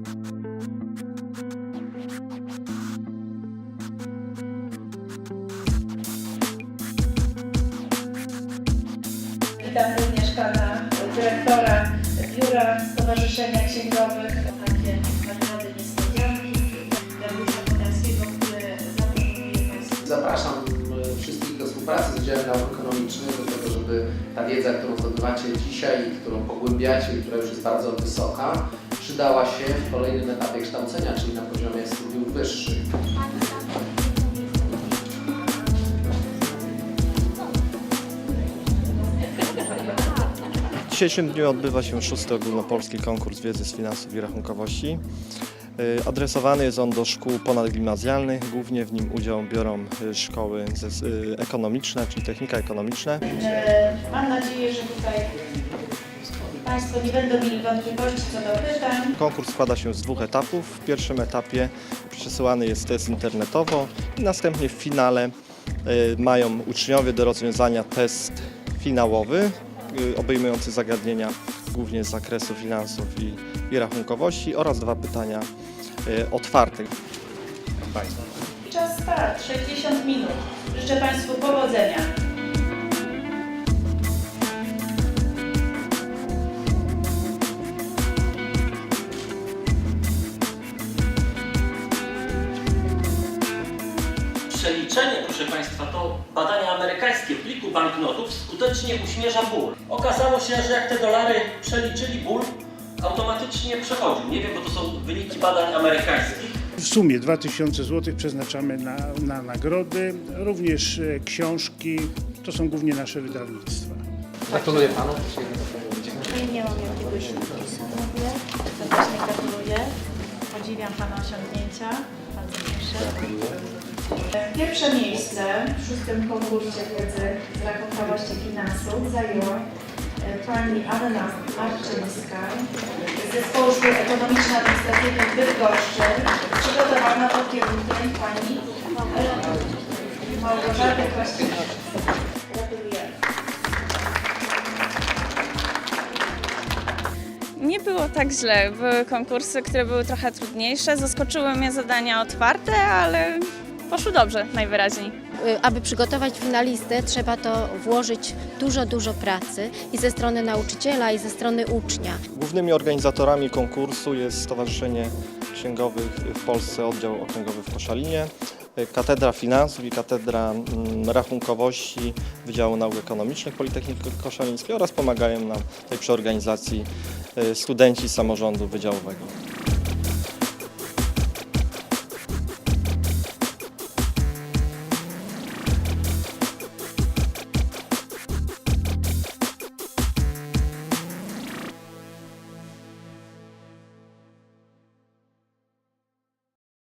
Witam również pana dyrektora Biura Stowarzyszenia Księgowych. Takie nagrody niespodzianki Dariusza Podolskiego, które zaproponuję Państwu. Zapraszam e, wszystkich do współpracy z Wydziałem Nauk Ekonomicznych, do tego, żeby ta wiedza, którą zdobywacie dzisiaj którą pogłębiacie i która już jest bardzo wysoka, przydała się w kolejnym etapie kształcenia, czyli na poziomie studiów wyższych. W dzisiejszym dniu odbywa się szósty ogólnopolski konkurs wiedzy z finansów i rachunkowości. Y, Adresowany jest on do szkół ponadgimnazjalnych. Głównie w nim udział biorą y, szkoły y, ekonomiczne, czyli technika ekonomiczna. E, Mam nadzieję, że tutaj Państwo nie będą mieli wątpliwości co do pytań. Konkurs składa się z dwóch etapów. W pierwszym etapie przesyłany jest test internetowo i następnie w finale y, mają uczniowie do rozwiązania test finałowy y, obejmujący zagadnienia głównie z zakresu finansów i, i rachunkowości oraz dwa pytania y, otwarte. Czas start, 60 minut. Życzę Państwu powodzenia. Przeliczenie, proszę Państwa, to badania amerykańskie pliku banknotów skutecznie uśmierza ból. Okazało się, że jak te dolary przeliczyli, ból automatycznie przechodził. Nie wiem, bo to są wyniki badań amerykańskich. W sumie 2000 zł przeznaczamy na, na nagrody, również e, książki. To są głównie nasze wydawnictwa. Gratuluję Panu. Nie mam jakiegoś. Serdecznie gratuluję. Podziwiam Pana osiągnięcia. Bardzo proszę. Pierwsze miejsce w szóstym konkursie wiedzy z rachunkowości finansów zajęła e, pani Anna Marczyńska z Zespołu Ekonomiczno-Administracyjnych w Bydgoszczy, przygotowana pod kierunkiem pani Małgorzaty Kwaśniewskiej. Gratulujemy. Nie było tak źle. Były konkursy, które były trochę trudniejsze. Zaskoczyły mnie zadania otwarte, ale poszło dobrze najwyraźniej. Y, Aby przygotować finalistę, trzeba to włożyć dużo, dużo pracy i ze strony nauczyciela, i ze strony ucznia. Głównymi organizatorami konkursu jest Stowarzyszenie Księgowych w Polsce, oddział okręgowy w Koszalinie, y, Katedra Finansów i Katedra mm, Rachunkowości Wydziału Nauk Ekonomicznych Politechniki Koszalińskiej oraz pomagają nam tutaj przy organizacji y, studenci samorządu wydziałowego.